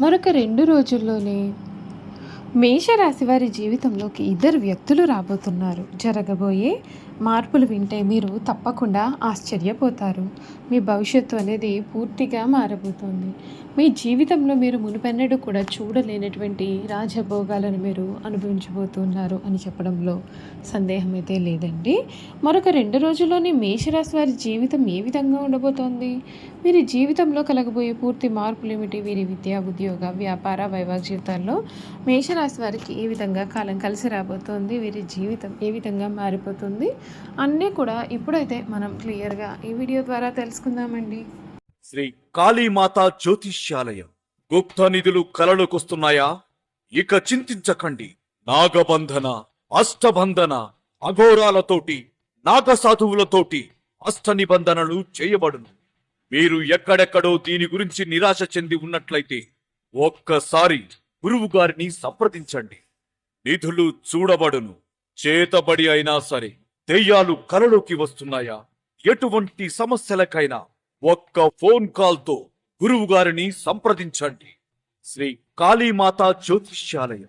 మరొక రెండు రోజుల్లోనే మేషరాశి వారి జీవితంలోకి ఇద్దరు వ్యక్తులు రాబోతున్నారు. జరగబోయే మార్పులు వింటే మీరు తప్పకుండా ఆశ్చర్యపోతారు. మీ భవిష్యత్తు అనేది పూర్తిగా మారబోతుంది. మీ జీవితంలో మీరు మునుపెన్నడూ కూడా చూడలేనటువంటి రాజభోగాలను మీరు అనుభవించబోతున్నారు అని చెప్పడంలో సందేహం అయితే లేదండి. మరొక రెండు రోజుల్లోనే మేషరాశి వారి జీవితం ఏ విధంగా ఉండబోతోంది? వీరి జీవితంలో కలగబోయే పూర్తి మార్పులు ఏమిటి వీరి విద్య ఉద్యోగ వ్యాపార వైవాహిక జీవితాల్లో మేషరాశి వారికి ఏ విధంగా కాలం కలిసి రాబోతుంది? వీరి జీవితం ఏ విధంగా మారిపోతుంది? అన్నీ కూడా ఇప్పుడైతే మనం క్లియర్గా ఈ వీడియో ద్వారా తెలుసుకుందామండి. శ్రీ కాళీమాత జ్యోతిష్యాలయం గుప్త నిధులు కలలోకొస్తున్నాయా? ఇక చింతించకండి. నాగబంధన అష్టబంధన అఘోరాలతోటి నాగసాధువులతోటి అష్ట నిబంధనలు చేయబడును. మీరు ఎక్కడెక్కడో దీని గురించి నిరాశ చెంది ఉన్నట్లయితే ఒక్కసారి గురువు గారిని సంప్రదించండి. నిధులు చూడబడును. చేతబడి అయినా సరే దెయ్యాలు కలలోకి వస్తున్నాయా? ఎటువంటి సమస్యలకైనా ఒక్క ఫోన్ కాల్తో గురువు గారిని సంప్రదించండి. శ్రీ కాళీమాత జ్యోతిష్యాలయం.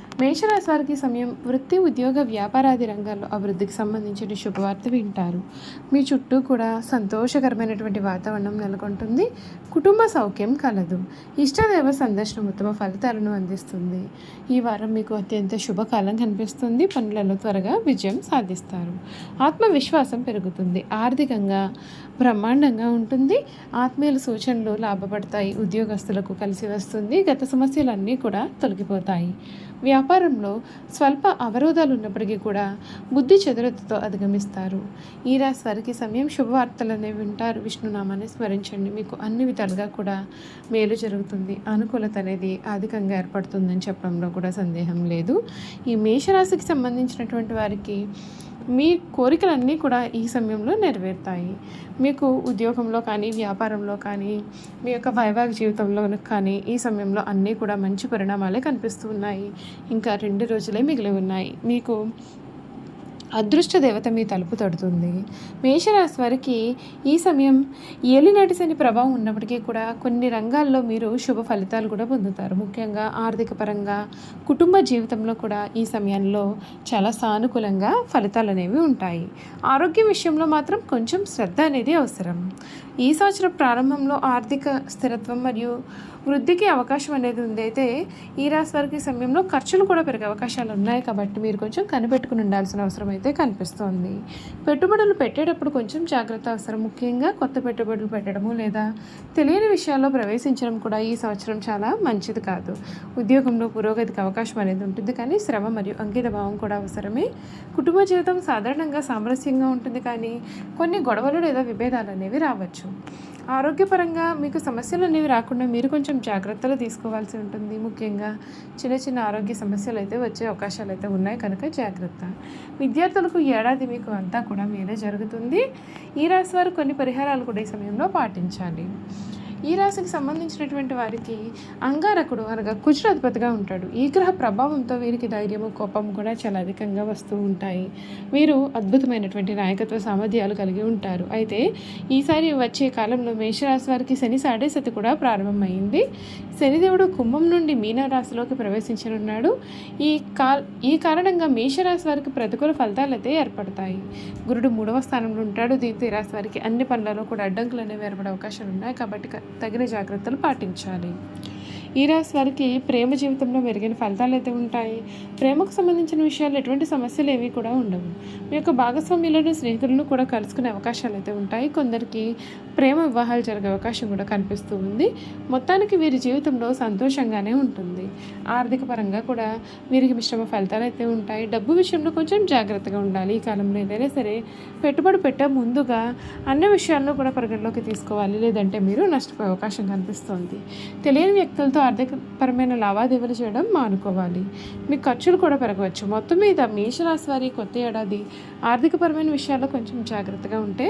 మేషరాశి వారికి సమయం వృత్తి ఉద్యోగ వ్యాపారాది రంగాల్లో అభివృద్ధికి సంబంధించిన శుభవార్త వింటారు. మీ చుట్టూ కూడా సంతోషకరమైనటువంటి వాతావరణం నెలకొంటుంది. కుటుంబ సౌఖ్యం కలదు. ఇష్టదేవ సందర్శనం ఉత్తమ ఫలితాలను అందిస్తుంది. ఈ వారం మీకు అత్యంత శుభకాలం కనిపిస్తుంది. పనులలో త్వరగా విజయం సాధిస్తారు. ఆత్మవిశ్వాసం పెరుగుతుంది. ఆర్థికంగా బ్రహ్మాండంగా ఉంటుంది. ఆత్మీయుల సూచనలు లాభపడతాయి. ఉద్యోగస్తులకు కలిసి వస్తుంది. గత సమస్యలన్నీ కూడా తొలగిపోతాయి. వ్యాపారంలో స్వల్ప అవరోధాలు ఉన్నప్పటికీ కూడా బుద్ధి చదురతతో అధిగమిస్తారు. ఈ రాశి వారికి సమయం శుభవార్తలనే వింటారు. విష్ణునామాన్ని స్మరించండి. మీకు అన్ని విధాలుగా కూడా మేలు జరుగుతుంది. అనుకూలత అనేది అధికంగా ఏర్పడుతుందని చెప్పడంలో కూడా సందేహం లేదు. ఈ మేషరాశికి సంబంధించినటువంటి వారికి మీ కోరికలన్నీ కూడా ఈ సమయంలో నెరవేరుతాయి. మీకు ఉద్యోగంలో కానీ వ్యాపారంలో కానీ మీ యొక్క వైవాహిక జీవితంలో కానీ ఈ సమయంలో అన్నీ కూడా మంచి పరిణామాలే కనిపిస్తూ ఉన్నాయి. ఇంకా రెండు రోజులే మిగిలి ఉన్నాయి. మీకు అదృష్ట దేవత మీ తలుపు తడుతుంది. మేషరాశి వారికి ఈ సమయం ఏలినాటి శని ప్రభావం ఉన్నప్పటికీ కూడా కొన్ని రంగాల్లో మీరు శుభ ఫలితాలు కూడా పొందుతారు. ముఖ్యంగా ఆర్థిక పరంగా కుటుంబ జీవితంలో కూడా ఈ సమయంలో చాలా సానుకూలంగా ఫలితాలు అనేవి ఉంటాయి. ఆరోగ్య విషయంలో మాత్రం కొంచెం శ్రద్ధ అనేది అవసరం. ఈ సంవత్సరం ప్రారంభంలో ఆర్థిక స్థిరత్వం మరియు వృద్ధికి అవకాశం అనేది ఉంది. అయితే ఈ రాశి వారికి ఈ సమయంలో ఖర్చులు కూడా పెరిగే అవకాశాలు ఉన్నాయి కాబట్టి మీరు కొంచెం కనిపెట్టుకుని ఉండాల్సిన అవసరం అయితే అయితే కనిపిస్తోంది. పెట్టుబడులు పెట్టేటప్పుడు కొంచెం జాగ్రత్త అవసరం. ముఖ్యంగా కొత్త పెట్టుబడులు పెట్టడము లేదా తెలియని విషయాల్లో ప్రవేశించడం కూడా ఈ సంవత్సరం చాలా మంచిది కాదు. ఉద్యోగంలో పురోగతికి అవకాశం అనేది ఉంటుంది. కానీ శ్రమ మరియు అంకిత భావం కూడా అవసరమే. కుటుంబ జీవితం సాధారణంగా సామరస్యంగా ఉంటుంది. కానీ కొన్ని గొడవలు లేదా విభేదాలు అనేవి రావచ్చు. ఆరోగ్యపరంగా మీకు సమస్యలు అనేవి రాకుండా మీరు కొంచెం జాగ్రత్తలు తీసుకోవాల్సి ఉంటుంది. ముఖ్యంగా చిన్న చిన్న ఆరోగ్య సమస్యలు అయితే వచ్చే అవకాశాలు అయితే ఉన్నాయి. కనుక జాగ్రత్త. విద్యార్థులకు ఏడాది మీకు అంతా కూడా మీరే జరుగుతుంది. ఈ రాశి వారు కొన్ని పరిహారాలు కూడా ఈ సమయంలో పాటించాలి. ఈ రాశికి సంబంధించినటువంటి వారికి అంగారకుడు అనగా కుజరాధిపతిగా ఉంటాడు. ఈ గ్రహ ప్రభావంతో వీరికి ధైర్యము కోపం కూడా చాలా అధికంగా వస్తూ ఉంటాయి. వీరు అద్భుతమైనటువంటి నాయకత్వ సామర్థ్యాలు కలిగి ఉంటారు. అయితే ఈసారి వచ్చే కాలంలో మేషరాశి వారికి శని సాడేసతి కూడా ప్రారంభమైంది. శనిదేవుడు కుంభం నుండి మీనరాశిలోకి ప్రవేశించనున్నాడు. ఈ కా ఈ కారణంగా మేషరాశి వారికి ప్రతికూల ఫలితాలు అయితే ఏర్పడతాయి. గురుడు మూడవ స్థానంలో ఉంటాడు. దీంతో ఈ రాశి వారికి అన్ని పనులలో కూడా అడ్డంకులు అనేవి ఏర్పడే అవకాశాలు ఉన్నాయి. కాబట్టి తగిన జాగ్రత్తలు పాటించాలి. ఈ రాశి వారికి ప్రేమ జీవితంలో మెరుగైన ఫలితాలు అయితే ఉంటాయి. ప్రేమకు సంబంధించిన విషయాలు ఎటువంటి సమస్యలు ఏవి కూడా ఉండవు. మీ యొక్క భాగస్వామ్యులను స్నేహితులను కూడా కలుసుకునే అవకాశాలు అయితే ఉంటాయి. కొందరికి ప్రేమ వివాహాలు జరిగే అవకాశం కూడా కనిపిస్తూ ఉంది. మొత్తానికి వీరి జీవితంలో సంతోషంగానే ఉంటుంది. ఆర్థిక పరంగా కూడా వీరికి మిశ్రమ ఫలితాలు అయితే ఉంటాయి. డబ్బు విషయంలో కొంచెం జాగ్రత్తగా ఉండాలి. ఈ కాలంలో ఏదైనా సరే పెట్టుబడి పెట్టే ముందుగా అన్ని విషయాలను కూడా పరిగణలోకి తీసుకోవాలి. లేదంటే మీరు నష్టపోయే అవకాశం కనిపిస్తుంది. తెలియని వ్యక్తి వ్యక్తులతో ఆర్థికపరమైన లావాదేవీలు చేయడం మానుకోవాలి. మీ ఖర్చులు కూడా పెరగవచ్చు. మొత్తం మీద మేషరాశి వారి కొత్త ఏడాది ఆర్థికపరమైన విషయాల్లో కొంచెం జాగ్రత్తగా ఉంటే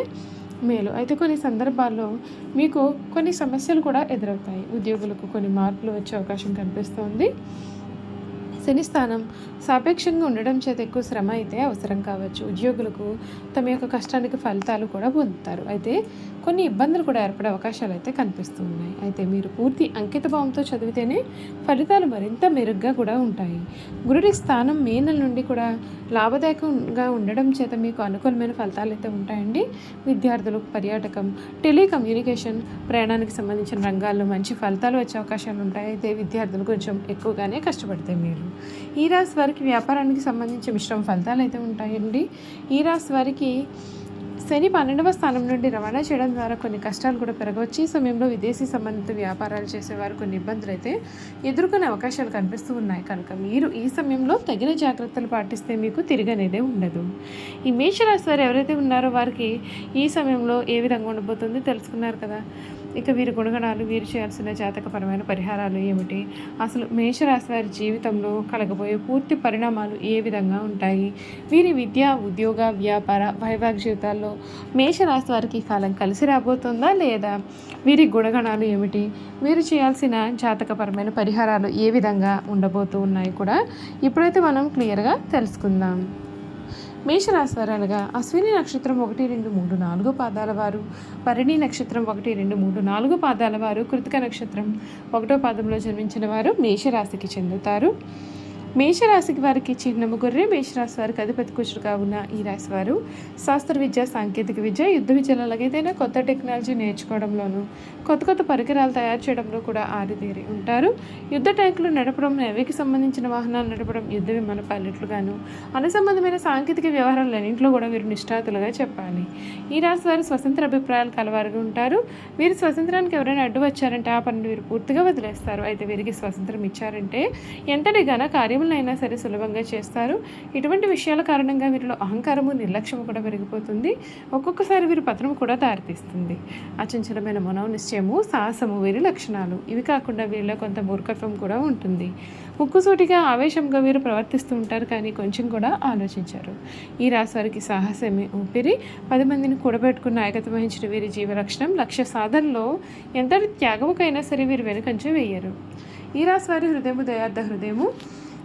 మేలు. అయితే కొన్ని సందర్భాల్లో మీకు కొన్ని సమస్యలు కూడా ఎదురవుతాయి. ఉద్యోగులకు కొన్ని మార్పులు వచ్చే అవకాశం కనిపిస్తోంది. శని స్థానం సాపేక్షంగా ఉండడం చేత ఎక్కువ శ్రమ అయితే అవసరం కావచ్చు. ఉద్యోగులకు తమ యొక్క కష్టానికి ఫలితాలు కూడా పొందుతారు. అయితే కొన్ని ఇబ్బందులు కూడా ఏర్పడే అవకాశాలు అయితే కనిపిస్తూ ఉన్నాయి అయితే మీరు పూర్తి అంకిత భావంతో చదివితేనే ఫలితాలు మరింత మెరుగ్గా కూడా ఉంటాయి. గురుడి స్థానం మే నెల నుండి కూడా లాభదాయకంగా ఉండడం చేత మీకు అనుకూలమైన ఫలితాలు అయితే ఉంటాయండి. విద్యార్థులకు పర్యాటకం టెలికమ్యూనికేషన్ ప్రయాణానికి సంబంధించిన రంగాల్లో మంచి ఫలితాలు వచ్చే అవకాశాలు ఉంటాయి. అయితే విద్యార్థులు కొంచెం ఎక్కువగానే కష్టపడతాయి మీరు ఈ రాశి వారికి వ్యాపారానికి సంబంధించి మిశ్రమ ఫలితాలు అయితే ఉంటాయండి. ఈ రాశి వారికి శని పన్నెండవ స్థానం నుండి రవాణా చేయడం ద్వారా కొన్ని కష్టాలు కూడా పెరగవచ్చు. ఈ సమయంలో విదేశీ సంబంధిత వ్యాపారాలు చేసేవారు కొన్ని ఇబ్బందులు అయితే ఎదుర్కొనే అవకాశాలు కనిపిస్తూ ఉన్నాయి. కనుక మీరు ఈ సమయంలో తగిన జాగ్రత్తలు పాటిస్తే మీకు తిరగనేదే ఉండదు. ఈ మేషరాశి వారు ఎవరైతే ఉన్నారో వారికి ఈ సమయంలో ఏ విధంగా ఉండబోతుంది తెలుసుకున్నారు కదా. ఇక వీరి గుణగణాలు వీరు చేయాల్సిన జాతకపరమైన పరిహారాలు ఏమిటి? అసలు మేషరాశి వారి జీవితంలో కలగబోయే పూర్తి పరిణామాలు ఏ విధంగా ఉంటాయి? వీరి విద్య ఉద్యోగ వ్యాపార వైవాహిక జీవితాల్లో మేషరాశి వారికి కాలం కలిసి రాబోతుందా లేదా? వీరి గుణగణాలు ఏమిటి? వీరు చేయాల్సిన జాతకపరమైన పరిహారాలు ఏ విధంగా ఉండబోతూ ఉన్నాయి కూడా ఇప్పుడైతే మనం క్లియర్గా తెలుసుకుందాం. మేషరాశివారు అనగా అశ్విని నక్షత్రం ఒకటి రెండు మూడు నాలుగు పాదాల వారు భరణి నక్షత్రం ఒకటి రెండు మూడు నాలుగు పాదాల వారు కృతిక నక్షత్రం ఒకటో పాదంలో జన్మించిన వారు మేషరాశికి చెందుతారు. మేషరాశికి వారికి చిహ్నము గొర్రె మేషరాశి వారికి అధిపతి కుషుడు ఉన్న ఈ రాశి వారు. శాస్త్ర విద్య సాంకేతిక విద్య యుద్ధ విద్యలో ఏదైనా కొత్త టెక్నాలజీ నేర్చుకోవడంలోనూ కొత్త కొత్త పరికరాలు తయారు చేయడంలో కూడా ఆరితేరి ఉంటారు. యుద్ధ ట్యాంకులు నడపడం నేవీకి సంబంధించిన వాహనాలు నడపడం యుద్ధ విమాన పైలట్లుగాను అనుసంబంధమైన సాంకేతిక వ్యవహారాలన్నింటిలో కూడా వీరు నిష్ఠాతులుగా చెప్పాలి. ఈ రాశి వారు స్వతంత్ర అభిప్రాయాలు కలవారుగా ఉంటారు. వీరు స్వతంత్రానికి ఎవరైనా అడ్డు వచ్చారంటే ఆ పనిని వీరు పూర్తిగా వదిలేస్తారు. అయితే వీరికి స్వతంత్రం ఇచ్చారంటే ఎంతటి ఘన అయినా సరే సులభంగా చేస్తారు. ఇటువంటి విషయాల కారణంగా వీరిలో అహంకారము నిర్లక్ష్యము కూడా పెరిగిపోతుంది. ఒక్కొక్కసారి వీరి పతనం కూడా దారితీస్తుంది. అచంచలమైన మనోనిశ్చయము సాహసము వీరి లక్షణాలు. ఇవి కాకుండా వీరిలో కొంత మూర్ఖత్వం కూడా ఉంటుంది. ముక్కుసూటిగా ఆవేశంగా వీరు ప్రవర్తిస్తూ ఉంటారు కానీ కొంచెం కూడా ఆలోచించారు. ఈ రాశి వారికి సాహసమే ఊపిరి. పది మందిని కూడబెట్టుకున్న నాయకత్వం వహించిన వీరి జీవలక్షణం లక్ష్య సాధనలో ఎంతటి త్యాగముకైనా సరే వీరు వెనుకంచే వేయరు. ఈ రాశి వారి హృదయము దయార్థ హృదయము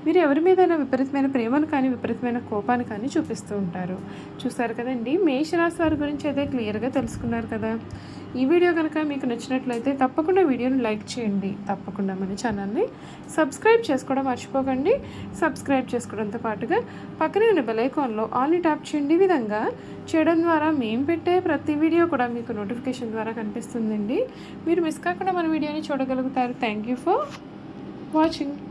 వీరు ఎవరి మీదైనా విపరీతమైన ప్రేమను కానీ విపరీతమైన కోపాన్ని కానీ చూపిస్తూ ఉంటారు. చూస్తారు కదండి? మేషరాశి వారి గురించి అయితే క్లియర్గా తెలుసుకున్నారు కదా. ఈ వీడియో కనుక మీకు నచ్చినట్లయితే తప్పకుండా వీడియోని లైక్ చేయండి. తప్పకుండా మన ఛానల్ని సబ్స్క్రైబ్ చేసుకోవడం మర్చిపోకండి. సబ్స్క్రైబ్ చేసుకోవడంతో పాటుగా పక్కనే ఉన్న బెలైకాన్లో ఆల్ని ట్యాప్ చేయండి. విధంగా చేయడం ద్వారా మేము పెట్టే ప్రతి వీడియో కూడా మీకు నోటిఫికేషన్ ద్వారా కనిపిస్తుందండి. మీరు మిస్ కాకుండా మన వీడియోని చూడగలుగుతారు. Thank you for watching.